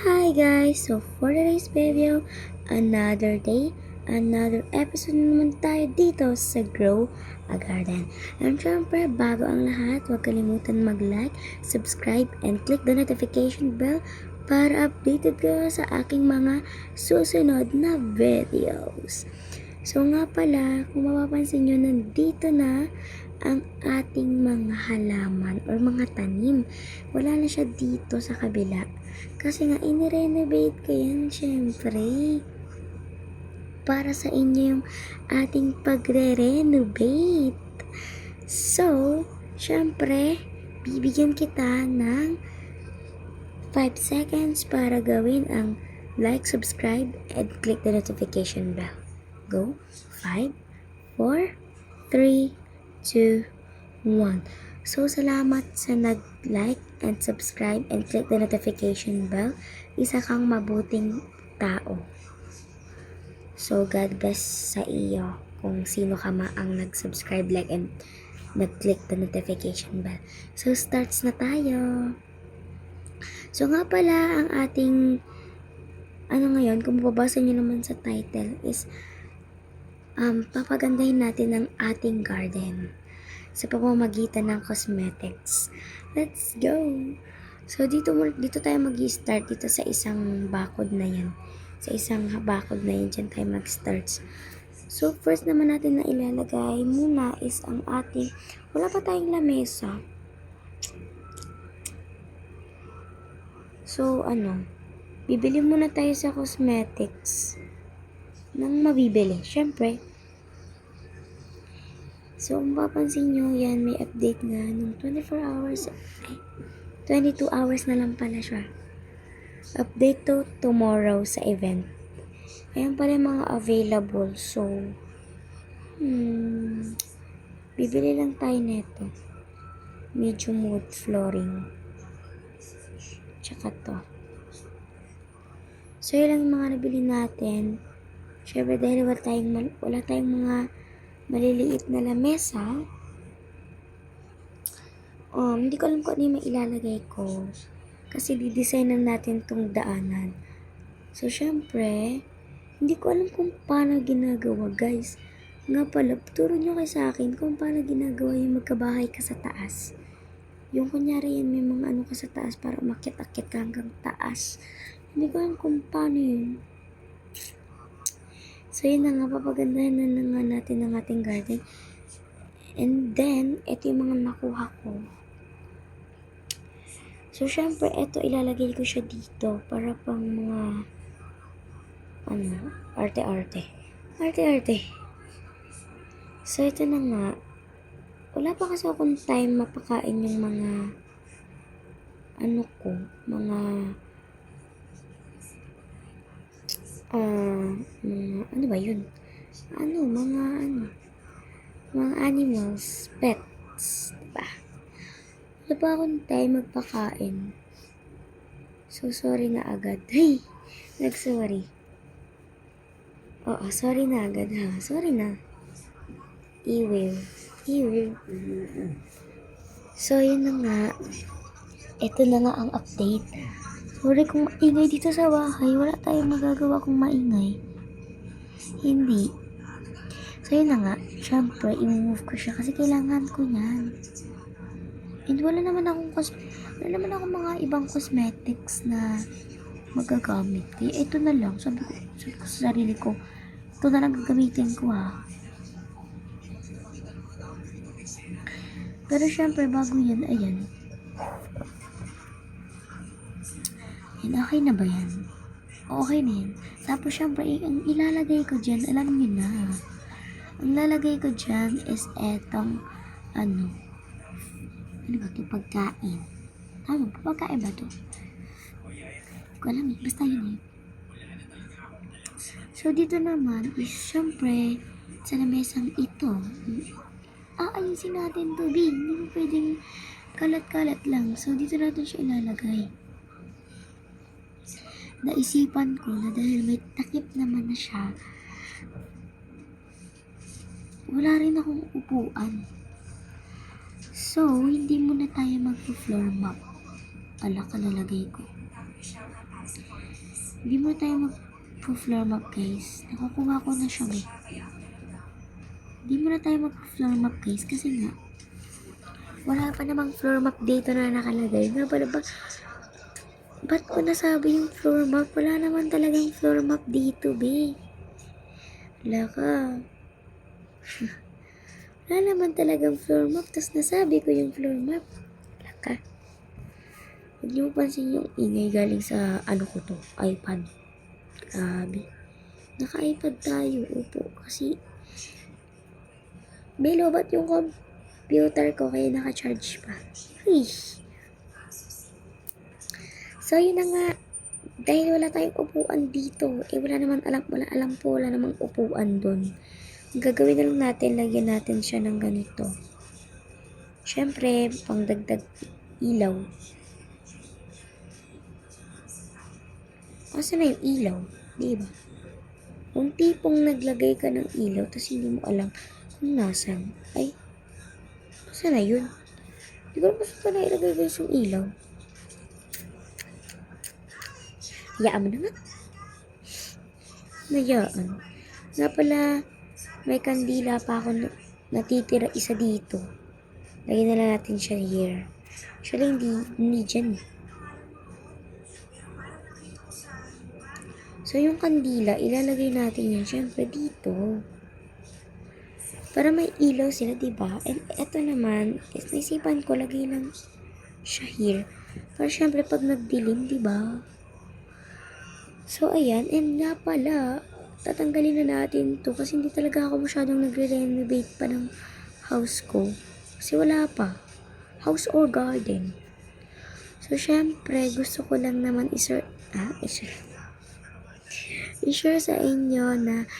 Hi guys! So for today's video, another day, another episode na naman tayo dito sa Grow a Garden. And syempre, bago ang lahat, huwag kalimutan mag-like, subscribe, and click the notification bell para updated kayo sa aking mga susunod na videos. So nga pala, kung mapapansin nyo, nandito na ang ating mga halaman or mga tanim. Wala na siya dito sa kabila. Kasi nga, inirenovate ko yan, syempre. Para sa inyo yung ating pagre-renovate. So, syempre, bibigyan kita ng 5 seconds para gawin ang like, subscribe, and click the notification bell. Go. 5, 4, 3, 2, 1. So, salamat sa nag-like and subscribe and click the notification bell. Isa kang mabuting tao. So, God bless sa iyo kung sino ka ma ang nag-subscribe, like, and nag-click the notification bell. So, starts na tayo. So, nga pala, ang ating, ano ngayon, kung mababasa nyo naman sa title, is, um, papagandahin natin ang ating garden sa pamamagitan ng cosmetics. Let's go! So, dito, dito tayo mag start dito sa isang bakod na yan. Sa isang bakod na yan, dyan tayo mag-start. So, first naman natin na ilalagay muna is ang ating, wala pa tayong lamesa. So, ano, bibili muna tayo sa cosmetics nang mabibili. Siyempre, So, kung papansin nyo, yan, may update nga nung 24 hours, ay, 22 hours na lang pala siya. Update to tomorrow sa event. Ayan pala yung mga available. So, hmm, bibili lang tayo neto. Medium wood flooring. Tsaka to. So, yun lang yung mga nabili natin. Siyempre, dahil wala tayong, wala tayong mga maliliit na lamesa. Um, hindi ko alam kung ano yung mailalagay ko. Kasi didesignan natin tong daanan. So, syempre, hindi ko alam kung paano ginagawa, guys. Nga pala, turo nyo kayo sa akin kung paano ginagawa yung magkabahay ka sa taas. Yung kunyari yan, may mga ano ka sa taas para umakit-akit ka hanggang taas. Hindi ko alam kung paano yun. So, yun na nga, papagandahan na, na nga natin ang ating garden. And then, ito yung mga nakuha ko. So, syempre, ito ilalagay ko siya dito para pang mga, ano, arte-arte. Arte-arte. So, ito na nga. Wala pa kasi akong time mapakain yung mga, ano ko, mga, ah, mga, ano ba yun? Ano, mga, ano, mga animals, pets, diba? Wala pa akong time magpakain. So, sorry na agad. Hey! Nag-sorry. Oo, sorry na agad ha. Sorry na. Iwiw. Iwiw. So, yun na nga. Ito na nga ang update. Sorry kung maingay dito sa bahay. Wala tayong magagawa kung maingay. Hindi. So, yun na nga. Siyempre, i-move ko siya kasi kailangan ko yan. And wala naman akong wala naman akong mga ibang cosmetics na magagamit. Kaya ito na lang. Sabi ko, sabi ko sa sarili ko, ito na lang gagamitin ko ha. Pero syempre, bago yan, ayan. Yan, okay na ba yan? Okay na yan. Tapos syempre, ang ilalagay ko dyan, alam niyo na. Ang lalagay ko dyan is etong, ano, ano ba ito? Pagkain. Tama ba? Pagkain ba ito? Hindi ko alam eh. Basta yun eh. So, dito naman is, syempre, sa lamesang ito, aayusin natin to, B. Hindi mo pwedeng kalat-kalat lang. So, dito natin siya ilalagay. Naisipan ko na dahil may takip naman na siya, wala rin akong upuan. So, hindi muna tayo mag-floor map. Ala ka lalagay ko. Hindi mo tayo mag-floor map guys. Nakukuha ko na siya eh. Hindi mo na tayo mag-floor map guys kasi nga wala pa namang floor map dito na nakalagay. Nga pala ba Ba't ko nasabi yung floor map? Wala naman talagang floor map dito, be. Wala ka. Wala naman talagang floor map, tapos nasabi ko yung floor map. Wala ka. Huwag niyo pansin yung ingay galing sa ano ko to, iPad. Grabe. Naka-iPad tayo, upo. Kasi, may lobat yung computer ko, kaya naka-charge pa. Uy. So, yun na nga. Dahil wala tayong upuan dito, eh wala naman alam, wala alam po, wala namang upuan doon. Ang gagawin na lang natin, lagyan natin siya ng ganito. Siyempre, pangdagdag ilaw. Asa na yung ilaw? Di ba? Kung tipong naglagay ka ng ilaw, tapos hindi mo alam kung nasan, ay, asa na yun? Di ko alam kung saan na ilagay yung ilaw. Hayaan mo na nga. Nayaan. Nga pala, may kandila pa ako na- natitira isa dito. Lagyan na lang natin siya here. Actually, hindi, hindi dyan eh. So, yung kandila, ilalagay natin yan syempre dito. Para may ilaw sila, ba? And eto naman, is naisipan ko, lagay lang siya here. Para syempre, pag nagdilim, di ba? So, ayan. And nga pala, tatanggalin na natin to kasi hindi talaga ako masyadong nagre-renovate pa ng house ko. Kasi wala pa. House or garden. So, syempre, gusto ko lang naman isir... Ah, isir... I-share sa inyo na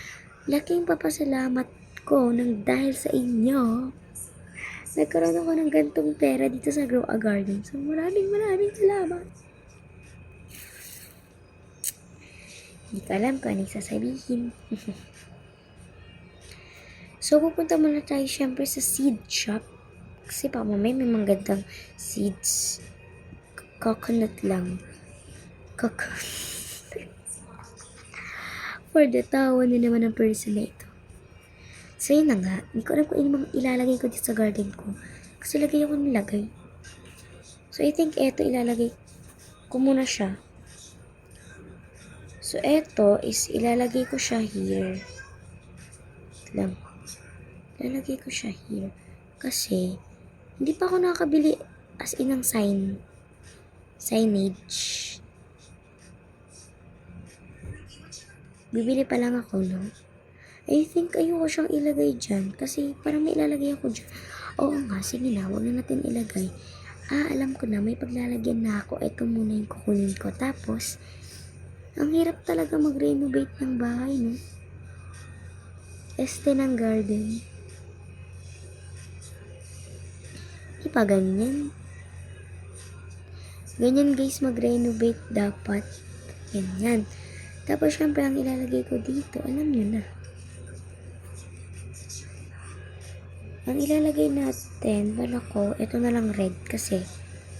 laking papasalamat ko nang dahil sa inyo nagkaroon ako ng gantong pera dito sa Grow a Garden. So, maraming maraming salamat. Hindi ko alam kung anong sasabihin. so, pupunta muna tayo syempre sa seed shop. Kasi pa mamay may mga gandang seeds. Coconut lang. Coconut. For the tawa na naman ng person na ito. So, yun na nga. Hindi ko alam kung ano mga ilalagay ko dito sa garden ko. Kasi lagay ako nilagay. So, I think eto ilalagay ko muna siya. So, eto is ilalagay ko siya here. Lang. Ilalagay ko siya here. Kasi, hindi pa ako nakakabili as in ng sign. Signage. Bibili pa lang ako, no? I think ayoko siyang ilagay dyan. Kasi parang may ilalagay ako dyan. Oo nga, sige na, huwag na natin ilagay. Ah, alam ko na, may paglalagyan na ako. Ito muna yung kukunin ko. Tapos, ang hirap talaga mag-renovate ng bahay, no? Este ng garden. Di pa ganyan. Ganyan guys, mag-renovate dapat. Ganyan. Tapos, syempre, ang ilalagay ko dito, alam nyo na. Ang ilalagay natin, wala ko, ito na lang red kasi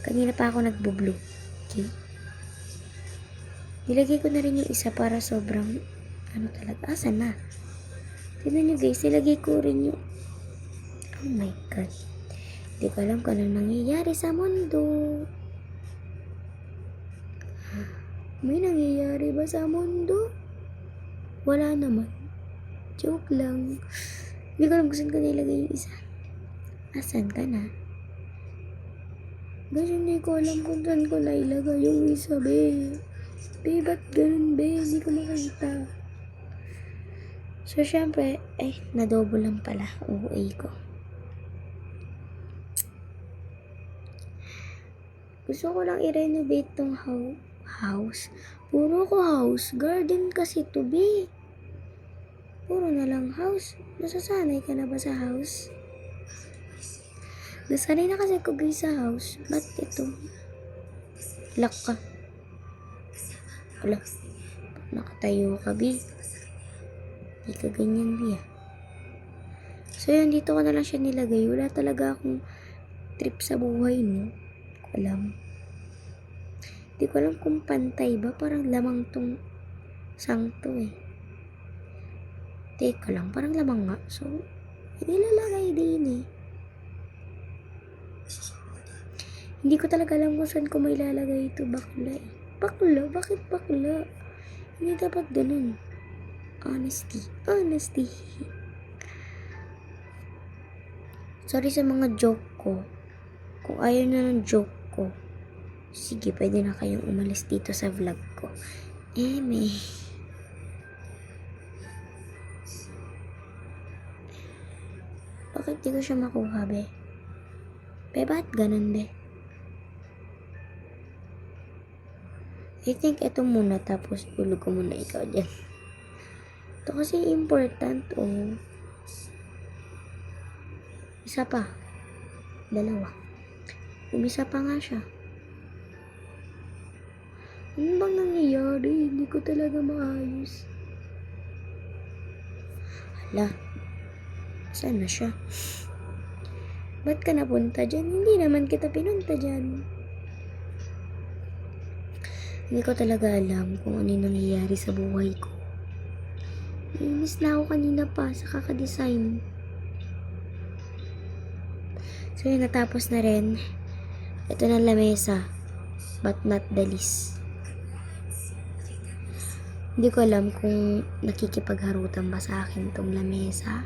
kanina pa ako nagbo-blue. Okay? Nilagay ko na rin yung isa para sobrang, ano talaga, asa na? Tignan nyo guys, nilagay ko rin yung, oh my god. Hindi ko alam kung anong nangyayari sa mundo. May nangyayari ba sa mundo? Wala naman. Joke lang. Hindi ko alam kung saan ko nilagay yung isa. Asan ka na? Guys, hindi ko alam kung saan ko nailagay yung isa, be. Be, ba't ganun, be? Hindi ko makita. So, syempre, ay, nadobo lang pala. OA ko. Gusto ko lang i-renovate tong how house. Puro ko house. Garden kasi to be. Puro na lang house. Nasasanay ka na ba sa house? Nasanay na kasi ko guys sa house. Ba't ito? Lock ka. Wala. Nakatayo ka, Bi. Hindi ka ganyan, ah. So, yun, dito ko na lang siya nilagay. Wala talaga akong trip sa buhay, no? Alam. Di ko alam kung pantay ba. Parang lamang tong sangto eh. Teka lang, parang lamang nga. So, inilalagay din eh. Hindi ko talaga alam kung saan ko may lalagay ito bakla eh. Bakla? Bakit bakla? Hindi dapat ganun. Honesty. Honesty. Sorry sa mga joke ko. Kung ayaw na ng joke ko, sige, pwede na kayong umalis dito sa vlog ko. Eme. Bakit di ko siya makuha, be? Be, ba't ganun, be? I think ito muna tapos tulog ko muna ikaw dyan. Ito kasi important, oh. Isa pa. Dalawa. Umisa pa nga siya. Ano bang nangyayari? Hindi ko talaga maayos. Hala. Saan na siya? Ba't ka napunta dyan? Hindi naman kita pinunta dyan. Hindi ko talaga alam kung ano yung nangyayari sa buhay ko. Nainis na ako kanina pa sa kakadesign. So yun, natapos na rin. Ito na lamesa. But not the least. Hindi ko alam kung nakikipagharutan ba sa akin tong lamesa.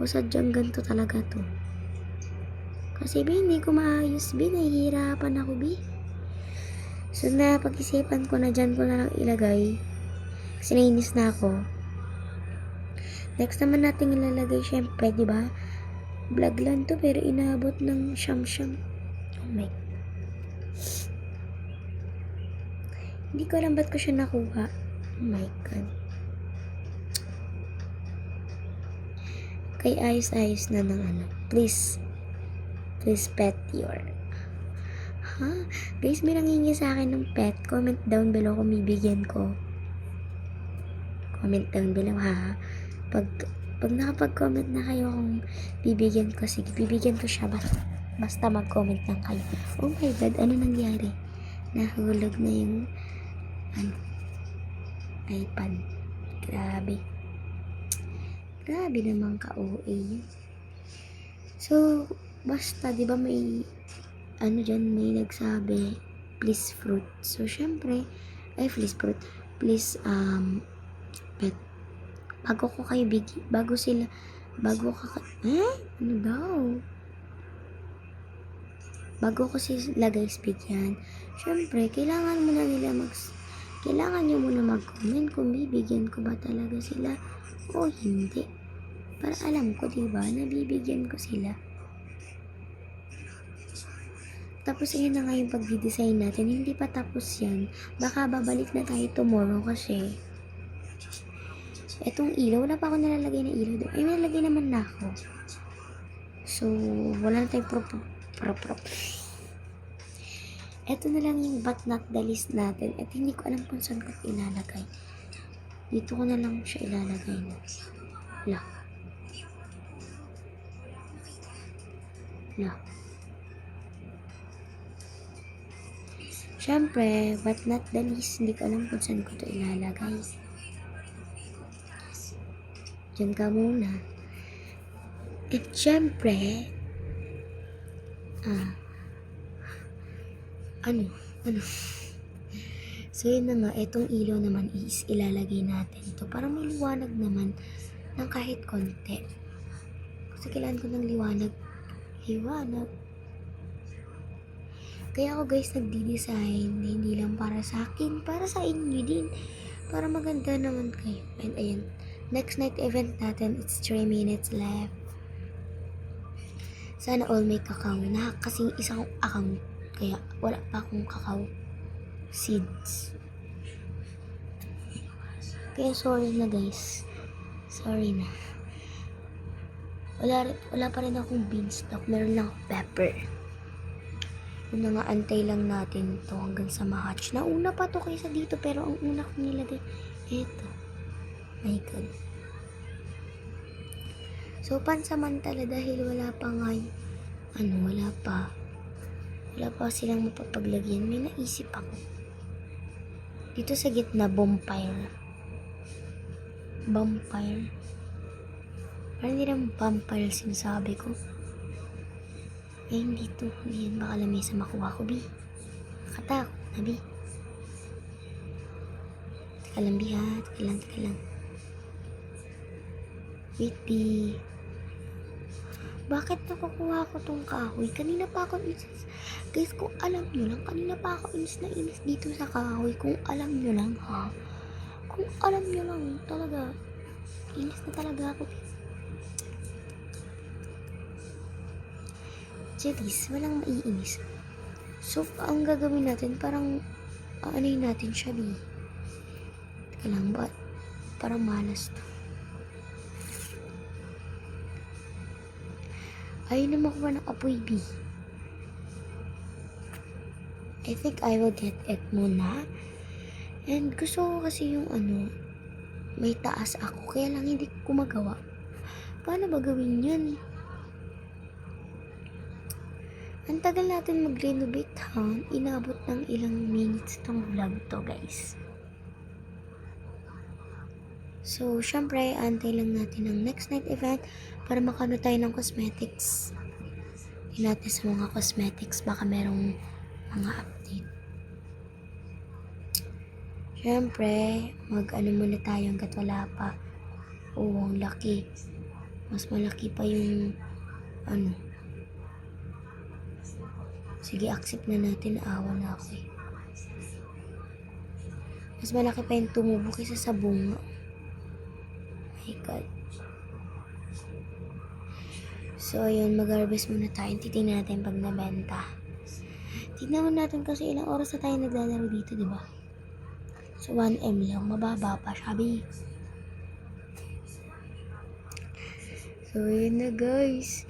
O sadyang ganito talaga to. Kasi ba hindi ko maayos, bi. Nahihirapan ako, bi. So na pag-isipan ko na dyan ko na lang ilagay. Kasi nainis na ako. Next naman natin ilalagay, syempre, di ba? Vlog lang to, pero inaabot ng siyam-siyam. Oh my. Hindi ko alam ba't ko siya nakuha. Oh my God. Kay ayos-ayos na ng ano. Please. Please pet your. Ha? Guys, may nangingi sa akin ng pet. Comment down below kung bibigyan ko. Comment down below ha. Pag, pag nakapag-comment na kayo kung bibigyan ko, sige, bibigyan ko siya. Basta, basta mag-comment lang kayo. Oh my God, ano nangyari? Nahulog na yung ano, iPad. Grabe. Grabe naman ka-OA. So, basta, di ba may ano dyan, may nagsabi, please fruit. So, syempre, ay, please fruit. Please, um, pet. Bago ko kayo big, bago sila, bago ka, eh? Ano daw? Bago ko sila guys bigyan, syempre, kailangan mo na nila mag, kailangan nyo muna mag-comment kung bibigyan ko ba talaga sila o hindi. Para alam ko, diba, na bibigyan ko sila. Tapos ayun na nga yung pag-design natin. Hindi pa tapos yan. Baka babalik na tayo tomorrow kasi etong ilaw, wala pa ako nalalagay na ilaw doon. Ay, nalalagay naman na ako. So, wala na tayong pro pro pro pro. Eto na lang yung but not the list natin. At hindi ko alam kung saan ko ilalagay. Dito ko na lang siya ilalagay na. La. La. Siyempre, but not the least, hindi ko alam kung saan ko ito ilalagay. Diyan ka muna. At siyempre, ah, ano, ano. So, yun na nga, itong ilaw naman is ilalagay natin to para may liwanag naman ng kahit konti. Kasi kailangan ko ng liwanag. Liwanag. Kaya ako guys nagdi-design na hindi lang para sa akin, para sa inyo din. Para maganda naman kayo. And ayan, next night event natin, it's 3 minutes left. Sana all may kakao. Na kasing isang account. Kaya wala pa akong kakao seeds. Kaya sorry na guys. Sorry na. Wala, wala pa rin akong beanstalk. Meron lang pepper. Na nga, antay lang natin to hanggang sa ma-hatch. Nauna pa to kaysa dito, pero ang una ko nilagay, eto. My God. So, pansamantala dahil wala pa nga, ano, wala pa. wala pa silang mapapaglagyan, may naisip ako. Dito sa gitna, bonfire. Vampire. Parang hindi naman vampire sinasabi ko. Eh, hindi to. Hindi yan. Baka lamesa makuha ko, Bi. Nakatakot na, Bi. Teka lang, Bi, ha? Teka lang, teka lang. Wait, Bi. Bakit nakukuha ko tong kahoy? Kanina pa ako inis. Guys, kung alam nyo lang, kanina pa ako inis na inis dito sa kahoy. Kung alam nyo lang, ha? Kung alam nyo lang, talaga. Inis na talaga ako. Jelis, walang maiinis. So, ang gagawin natin, parang, aanoy natin siya, Bi. Teka lang, ba? Parang malas to. Ayaw na makuha ng apoy, B. I think I will get it muna. And gusto ko kasi yung ano, may taas ako, kaya lang hindi ko magawa. Paano ba gawin yun? Ang tagal natin mag-renovate ha. Inabot ng ilang minutes tong vlog to guys. So, syempre, antay lang natin ang next night event para makano tayo ng cosmetics. Tingnan natin sa mga cosmetics, baka merong mga update. Syempre, mag-ano muna tayo hanggat wala pa. Oo, ang laki. Mas malaki pa yung ano. Sige, accept na natin. Awa na ako eh. Mas malaki pa yung tumubo kaysa sa bunga. My God. So, yun, mag-harvest muna tayo. Titingnan natin pag nabenta. Tignan natin kasi ilang oras na tayo naglalaro dito, di ba? So, 1M lang. Mababa pa, sabi. So, yun na guys.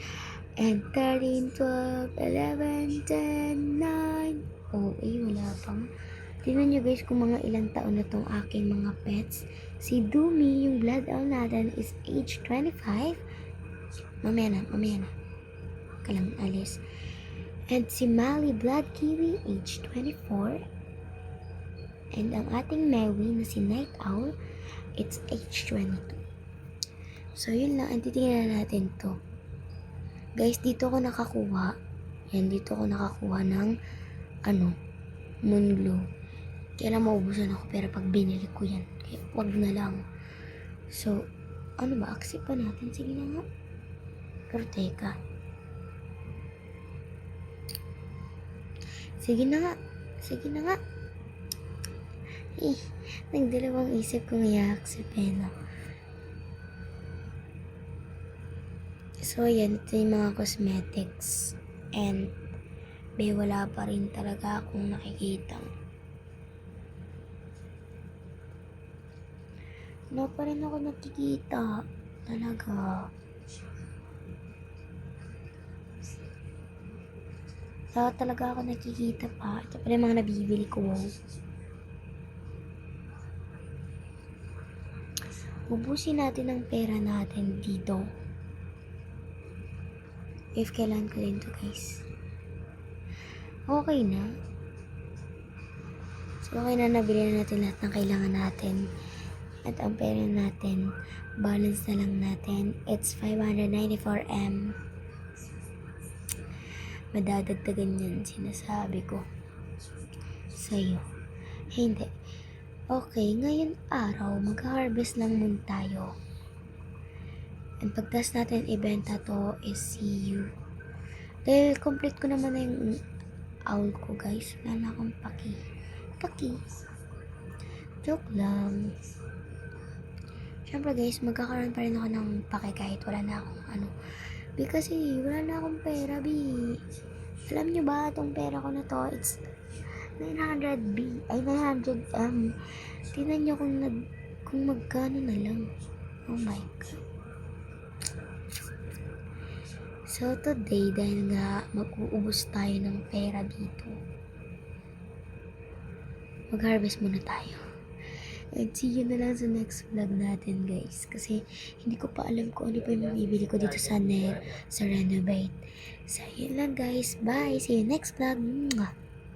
And 13, 12, 11, 10, 9. Oh, eh, wala pang. Tingnan nyo guys kung mga ilang taon na tong aking mga pets. Si Dumi, yung blood owl natin, is age 25. Mamaya na, mamaya na. Kalang alis. And si Mali Blood Kiwi, age 24. And ang ating Mewi na si Night Owl, it's age 22. So, yun lang. Ang titingnan natin to. Guys, dito ko nakakuha. Yan, dito ko nakakuha ng ano, moon glow. Kaya lang maubusan ako pero pag binili ko yan, kaya wag na lang. So, ano ba? Accept pa natin. Sige na nga. Pero teka. Sige na nga. Sige na nga. Eh, nagdalawang isip kung i-accept eh, So, yan. Ito yung mga cosmetics. And, may wala pa rin talaga akong nakikita. Wala pa rin ako nakikita. Talaga. Wala talaga ako nakikita pa. Ito pa rin mga nabibili ko. Ubusin natin ang pera natin dito. If kailan ko din to guys. Okay na. So, okay na nabili na natin lahat ng kailangan natin. At ang pera natin, balance na lang natin. It's 594M. Madadagdagan yan, sinasabi ko. Sa'yo. Hindi. Okay, ngayon araw, mag-harvest lang muna tayo. And pagtas natin ibenta to is you. Dahil complete ko naman na yung owl ko guys. Wala na akong paki. Paki. Joke lang. Siyempre guys, magkakaroon pa rin ako ng paki kahit wala na akong ano. Bi kasi wala na akong pera, Bi. Alam nyo ba, itong pera ko na to, it's 900 B. Ay, 900 M. Tingnan nyo kung nag, kung magkano na lang. Oh my God. So, today, dahil nga mag-uubos tayo ng pera dito, mag-harvest muna tayo. And see you na lang sa next vlog natin guys. Kasi hindi ko pa alam kung ano pa yung bibili ko dito sa, ne sa Renovate. So yun lang guys. Bye! See you next vlog. Mwah!